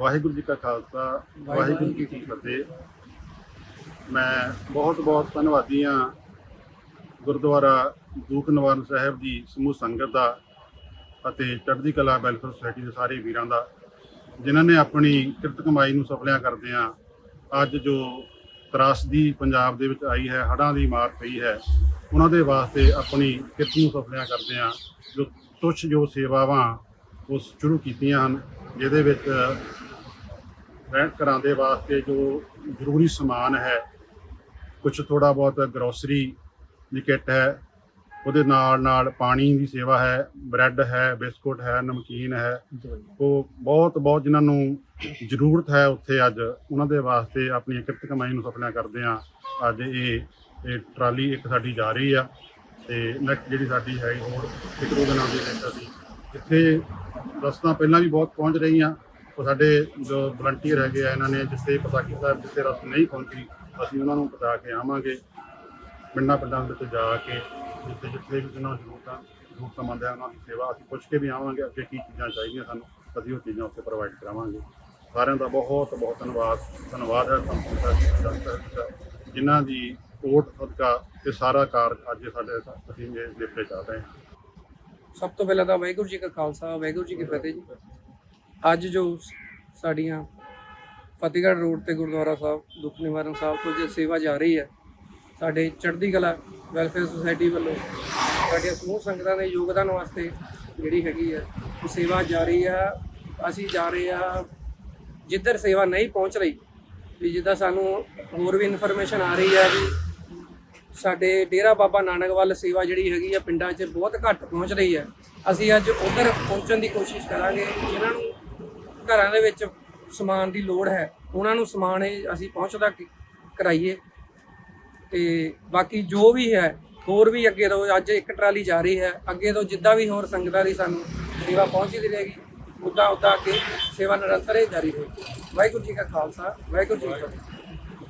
ਵਾਹਿਗੁਰੂ ਜੀ ਕਾ ਖਾਲਸਾ, ਵਾਹਿਗੁਰੂ ਜੀ ਕੀ ਫਤਿਹ। ਮੈਂ ਬਹੁਤ ਬਹੁਤ ਧੰਨਵਾਦੀ ਹਾਂ ਗੁਰਦੁਆਰਾ ਦੂਖ ਨਿਵਾਰਨ ਸਾਹਿਬ ਦੀ ਸਮੂਹ ਸੰਗਤ ਦਾ ਅਤੇ ਚੜ੍ਹਦੀ ਕਲਾ ਵੈਲਫੇਅਰ ਸੁਸਾਇਟੀ ਦੇ ਸਾਰੇ ਵੀਰਾਂ ਦਾ, ਜਿਨ੍ਹਾਂ ਨੇ ਆਪਣੀ ਕਿਰਤ ਕਮਾਈ ਨੂੰ ਸਫਲਿਆ ਕਰਦਿਆਂ ਅੱਜ ਜੋ ਤਰਾਸਦੀ ਪੰਜਾਬ ਦੇ ਵਿੱਚ ਆਈ ਹੈ, ਹੜ੍ਹਾਂ ਦੀ ਮਾਰ ਪਈ ਹੈ, ਉਹਨਾਂ ਦੇ ਵਾਸਤੇ ਆਪਣੀ ਕਿਰਤ ਨੂੰ ਸਫਲਿਆ ਕਰਦਿਆਂ ਜੋ ਤੁਛ ਜੋ ਸੇਵਾਵਾਂ ਉਸ ਸ਼ੁਰੂ ਕੀਤੀਆਂ ਹਨ, ਜਿਹਦੇ ਵਿੱਚ ਰਹਿਣ ਘਰਾਂ ਦੇ ਵਾਸਤੇ ਜੋ ਜ਼ਰੂਰੀ ਸਮਾਨ ਹੈ ਕੁਝ ਥੋੜਾ ਬਹੁਤ ਗਰੋਸਰੀ ਦੀ ਕਿੱਟ ਹੈ, ਉਹਦੇ ਨਾਲ ਨਾਲ ਪਾਣੀ ਦੀ ਸੇਵਾ ਹੈ ਬ੍ਰੈਡ ਹੈ, ਬਿਸਕੁਟ ਹੈ, ਨਮਕੀਨ ਹੈ, ਉਹ ਬਹੁਤ ਬਹੁਤ ਜਿਨ੍ਹਾਂ ਨੂੰ ਜ਼ਰੂਰਤ ਹੈ ਉੱਥੇ ਅੱਜ, ਉਹਨਾਂ ਦੇ ਵਾਸਤੇ ਆਪਣੀ ਕਿਰਤ ਕਮਾਈ ਨੂੰ ਸਫਲਿਆ ਕਰਦੇ ਆ ਅੱਜ ਇਹ ਇਹ ਟਰਾਲੀ ਇੱਕ ਸਾਡੀ ਜਾ ਰਹੀ ਆ ਤੇ ਨੈਕਸਟ ਜਿਹੜੀ ਸਾਡੀ ਹੈ ਹੋਰ ਇੱਕ ਦੋ ਦਿਨਾਂ ਦੇ ਵਿੱਚ ਅਸੀਂ ਜਿੱਥੇ ਰਸਤਾ ਪਹਿਲਾਂ ਵੀ ਬਹੁਤ ਪਹੁੰਚ ਰਹੀਆਂ। ਉਹ ਸਾਡੇ ਜੋ ਵਲੰਟੀਅਰ ਹੈਗੇ ਆ, ਇਹਨਾਂ ਨੇ ਜਿੱਥੇ ਪਤਾ ਸਾਹਿਬ ਜਿੱਥੇ ਰਸ ਨਹੀਂ ਪਹੁੰਚੀ, ਅਸੀਂ ਉਹਨਾਂ ਨੂੰ ਪਤਾ ਕੇ ਆਵਾਂਗੇ। ਪਿੰਡਾਂ ਪਿੰਡਾਂ ਦੇ ਵਿੱਚ ਜਾ ਕੇ, ਜਿੱਥੇ ਜਿੱਥੇ ਵੀ ਜਿਹਨਾਂ ਨੂੰ ਜ਼ਰੂਰਤਾਂ ਜ਼ਰੂਰਤਮੰਦ ਹੈ ਉਹਨਾਂ ਦੀ ਸੇਵਾ ਅਸੀਂ ਪੁੱਛ ਕੇ ਵੀ ਆਵਾਂਗੇ, ਅੱਗੇ ਕੀ ਚੀਜ਼ਾਂ ਚਾਹੀਦੀਆਂ ਸਾਨੂੰ, ਅਸੀਂ ਉਹ ਚੀਜ਼ਾਂ ਉੱਥੇ ਪ੍ਰੋਵਾਈਡ ਕਰਾਵਾਂਗੇ। ਸਾਰਿਆਂ ਦਾ ਬਹੁਤ ਬਹੁਤ ਧੰਨਵਾਦ ਧੰਨਵਾਦ ਹੈ ਸੰਪੂਰਨ ਜਿਨ੍ਹਾਂ ਦੀ ਕੋਟ ਸਦਕਾ ਇਹ ਸਾਰਾ ਕਾਰਜ ਅੱਜ ਸਾਡੇ ਅਸੀਂ ਇਹ ਦੇਖਦੇ ਚੱਲ ਰਹੇ ਹਾਂ। ਸਭ ਤੋਂ ਪਹਿਲਾਂ ਤਾਂ ਵਾਹਿਗੁਰੂ ਜੀ ਕਾ ਖਾਲਸਾ, ਵਾਹਿਗੁਰੂ ਜੀ ਕੀ ਫਤਿਹ ਜੀ। ਅੱਜ ਜੋ ਸਾਡੀਆਂ ਫਤਿਹਗੜ੍ਹ ਰੋਡ ਤੇ ਗੁਰਦੁਆਰਾ ਸਾਹਿਬ, ਦੁੱਖ ਨਿਵਾਰਨ ਸਾਹਿਬ ਤੋਂ ਜੇ ਸੇਵਾ ਜਾ ਰਹੀ ਹੈ, ਸਾਡੇ ਚੜ੍ਹਦੀ ਕਲਾ ਵੈਲਫੇਅਰ ਸੁਸਾਇਟੀ ਵੱਲੋਂ ਸਾਡੀਆਂ ਸਮੂਹ ਸੰਗਤਾਂ ਦੇ ਯੋਗਦਾਨ ਵਾਸਤੇ ਜਿਹੜੀ ਹੈਗੀ ਹੈ, ਉਹ ਸੇਵਾ ਜਾਰੀ ਆ। ਅਸੀਂ ਜਾ ਰਹੇ ਆ ਜਿੱਧਰ ਸੇਵਾ ਨਹੀਂ ਪਹੁੰਚ ਰਹੀ, ਵੀ ਜਿੱਦਾਂ ਸਾਨੂੰ ਹੋਰ ਵੀ ਇਨਫੋਰਮੇਸ਼ਨ ਆ ਰਹੀ ਹੈ ਵੀ ਸਾਡੇ ਡੇਰਾ ਬਾਬਾ ਨਾਨਕ ਵੱਲ ਸੇਵਾ ਜਿਹੜੀ ਹੈਗੀ ਆ ਪਿੰਡਾਂ 'ਚ ਬਹੁਤ ਘੱਟ ਪਹੁੰਚ ਰਹੀ ਹੈ। ਅਸੀਂ ਅੱਜ ਉਧਰ ਪਹੁੰਚਣ ਦੀ ਕੋਸ਼ਿਸ਼ ਕਰਾਂਗੇ, ਜਿਨ੍ਹਾਂ ਨੂੰ ਘਰਾਂ ਦੇ ਵਿੱਚ ਸਮਾਨ ਦੀ ਲੋੜ ਹੈ, ਉਹਨਾਂ ਨੂੰ ਸਮਾਨ ਇਹ ਅਸੀਂ ਪਹੁੰਚਦਾ ਕਰਾਈਏ। ਤੇ ਬਾਕੀ ਜੋ ਵੀ ਹੈ, ਹੋਰ ਵੀ ਅੱਗੇ ਤੋਂ ਅੱਜ ਇੱਕ ਟਰਾਲੀ ਜਾ ਰਹੀ ਹੈ, ਅੱਗੇ ਤੋਂ ਜਿੱਦਾਂ ਵੀ ਹੋਰ ਸੰਗਤਾਂ ਦੀ ਸਾਨੂੰ ਸੇਵਾ ਪਹੁੰਚਦੀ ਰਹੇਗੀ ਉਦਾਂ ਉਦਾਂ ਅੱਗੇ ਸੇਵਾ ਨਿਰੰਤਰ ਹੀ ਜਾਰੀ ਰਹੇਗੀ। ਵਾਹਿਗੁਰੂ ਜੀ ਕਾ ਖਾਲਸਾ, ਵਾਹਿਗੁਰੂ ਜੀ ਕੀ ਫਤਿਹ।